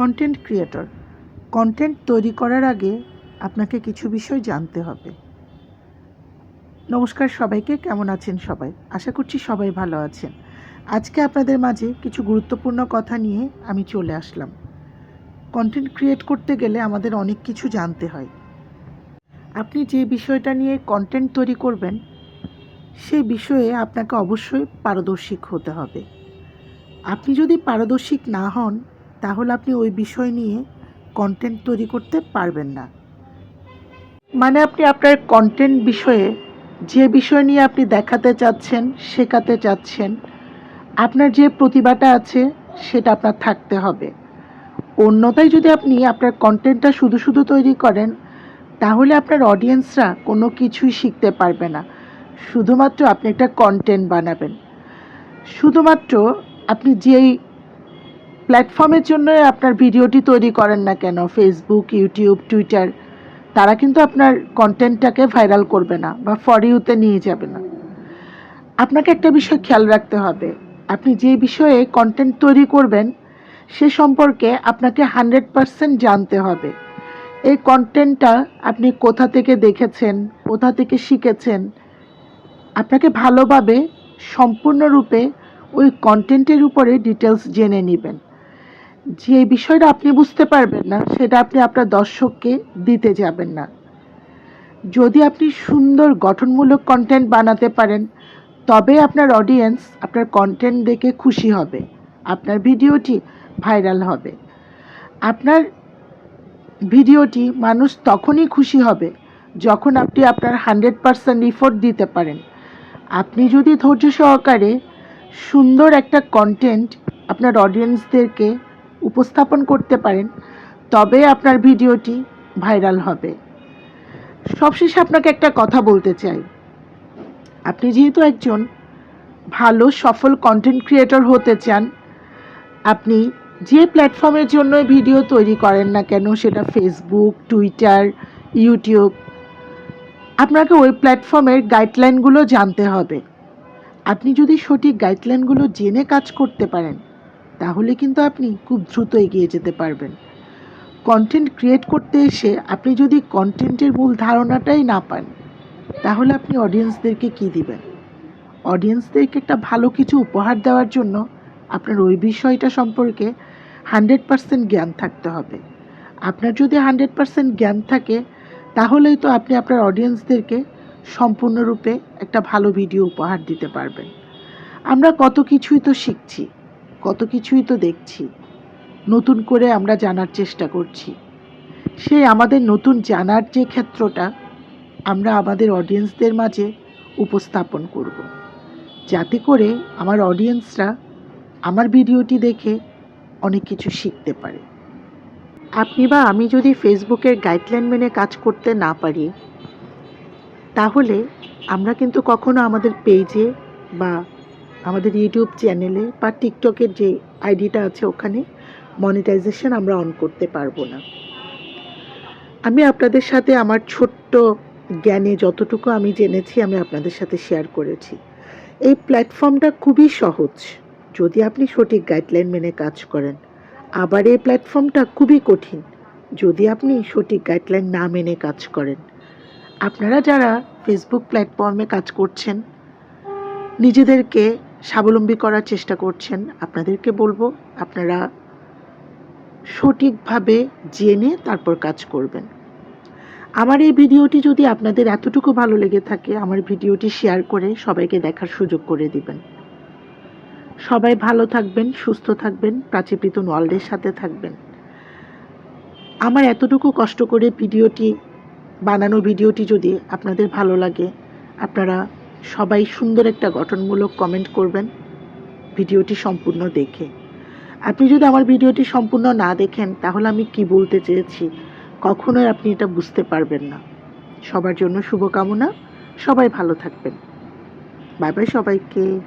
Content creator content তৈরি করার আগে আপনাকে কিছু বিষয় জানতে হবে। নমস্কার সবাইকে, কেমন আছেন সবাই? আশা করছি সবাই ভালো আছেন। আজকে আপনাদের মাঝে কিছু গুরুত্বপূর্ণ কথা নিয়ে আমি চলে আসলাম। কন্টেন্ট ক্রিয়েট করতে গেলে আমাদের অনেক কিছু জানতে হয়। আপনি যে বিষয়টা নিয়ে কন্টেন্ট তৈরি করবেন সেই বিষয়ে আপনাকে অবশ্যই পারদর্শিক হতে হবে। আপনি যদি পারদর্শিক না হন তাহলে আপনি ওই বিষয় নিয়ে কন্টেন্ট তৈরি করতে পারবেন না। মানে আপনি আপনার কন্টেন্ট বিষয়ে, যে বিষয় নিয়ে আপনি দেখাতে চাচ্ছেন, শেখাতে চাচ্ছেন, আপনার যে প্রতিভাটা আছে, সেটা আপনার থাকতে হবে। অন্যতায় যদি আপনি আপনার কন্টেন্টটা শুধু শুধু তৈরি করেন, তাহলে আপনার অডিয়েন্সরা কোনো কিছুই শিখতে পারবে না। শুধুমাত্র আপনি একটা কন্টেন্ট বানাবেন। শুধুমাত্র আপনি যেই প্ল্যাটফর্মের জন্য আপনার ভিডিওটি তৈরি করেন না কেন? ফেসবুক ইউটিউব টুইটার তারা কিন্তু আপনার কন্টেন্টটাকে ভাইরাল করবে না বা ফর ইউতে নিয়ে যাবে না। আপনাকে একটা বিষয় খেয়াল রাখতে হবে। আপনি যে বিষয়ে কন্টেন্ট তৈরি করবেন, সে সম্পর্কে আপনাকে হান্ড্রেড পারসেন্ট জানতে হবে। এই কন্টেন্টটা আপনি কোথা থেকে দেখেছেন, কোথা থেকে শিখেছেন, আপনাকে ভালোভাবে, সম্পূর্ণরূপে ওই কন্টেন্টের উপরে ডিটেলস জেনে নেবেন। যে বিষয়টা আপনি বুঝতে পারবেন না, সেটা আপনি আপনার দর্শককে দিতে যাবেন না। যদি আপনি সুন্দর, গঠনমূলক কন্টেন্ট বানাতে পারেন, তবে আপনার অডিয়েন্স আপনার কন্টেন্ট দেখে খুশি হবে, আপনার ভিডিওটি ভাইরাল হবে। আপনার ভিডিওটি মানুষ তখনই খুশি হবে যখন আপনি আপনার হান্ড্রেড পারসেন্ট ইফোর্ট দিতে পারেন। আপনি যদি ধৈর্য সহকারে সুন্দর একটা কন্টেন্ট আপনার অডিয়েন্সদেরকে উপস্থাপন করতে পারেন, তবে আপনার ভিডিওটি ভাইরাল হবে। সবশেষে আপনাকে একটা কথা বলতে চাই। আপনি যেহেতু একজন ভালো, সফল কন্টেন্ট ক্রিয়েটর হতে চান, আপনি যে প্ল্যাটফর্মের জন্য ভিডিও তৈরি করেন না কেন, সেটা ফেসবুক টুইটার ইউটিউব আপনাকে ওই প্ল্যাটফর্মের গাইডলাইনগুলো জানতে হবে। আপনি যদি সঠিক গাইডলাইনগুলো জেনে কাজ করতে পারেন তাহলে কিন্তু আপনি খুব দ্রুত এগিয়ে যেতে পারবেন। কন্টেন্ট ক্রিয়েট করতে এসে আপনি যদি কন্টেন্টের মূল ধারণাটাই না পান, তাহলে আপনি অডিয়েন্সদেরকে কী দিবেন? অডিয়েন্সদেরকে একটা ভালো কিছু উপহার দেওয়ার জন্য আপনার ওই বিষয়টা সম্পর্কে হান্ড্রেড পারসেন্ট জ্ঞান থাকতে হবে। আপনার যদি হান্ড্রেড পারসেন্ট জ্ঞান থাকে, তাহলেই তো আপনি আপনার অডিয়েন্সদেরকে সম্পূর্ণরূপে একটা ভালো ভিডিও উপহার দিতে পারবেন। আমরা কত কিছুই তো শিখছি। কত কিছুই তো দেখছি। নতুন করে আমরা জানার চেষ্টা করছি। সেই আমাদের নতুন জানার যে ক্ষেত্রটা আমরা আমাদের অডিয়েন্সদের মাঝে উপস্থাপন করব। যাতে করে আমার অডিয়েন্সরা আমার ভিডিওটি দেখে অনেক কিছু শিখতে পারে। আপনি বা আমি যদি ফেসবুকের গাইডলাইন মেনে কাজ করতে না পারি, তাহলে আমরা কিন্তু কখনো আমাদের পেজে বা আমাদের ইউটিউব চ্যানেলে বা টিকটকের যে আইডিটা আছে ওখানে মনিটাইজেশন আমরা অন করতে পারব না। আমি আপনাদের সাথে আমার ছোট্ট জ্ঞানে যতটুকু আমি জেনেছি, আমি আপনাদের সাথে শেয়ার করেছি। এই প্ল্যাটফর্মটা খুবই সহজ। যদি আপনি সঠিক গাইডলাইন মেনে কাজ করেন, আবার এই প্ল্যাটফর্মটা খুবই কঠিন। যদি আপনি সঠিক গাইডলাইন না মেনে কাজ করেন, আপনারা যারা ফেসবুক প্ল্যাটফর্মে কাজ করছেন, নিজেদেরকে স্বাবলম্বী করার চেষ্টা করছেন। আপনাদেরকে বলব, আপনারা সঠিকভাবে জেনে তারপর কাজ করবেন। আমার এই ভিডিওটি যদি আপনাদের এতটুকু ভালো লেগে থাকে, আমার ভিডিওটি শেয়ার করে সবাইকে দেখার সুযোগ করে দিবেন। সবাই ভালো থাকবেন, সুস্থ থাকবেন প্রাচীপিত ওয়ার্ল্ডের সাথে থাকবেন। আমার এতটুকু কষ্ট করে ভিডিওটি বানানো, ভিডিওটি যদি আপনাদের ভালো লাগে, আপনারা সবাই সুন্দর একটা গঠনমূলক কমেন্ট করবেন, ভিডিওটি সম্পূর্ণ দেখে। আপনি যদি আমার ভিডিওটি সম্পূর্ণ না দেখেন, তাহলে আমি কি বলতে চেয়েছি? কখনোই আপনি এটা বুঝতে পারবেন না। সবার জন্য শুভকামনা, সবাই ভালো থাকবেন। বাই বাই সবাইকে।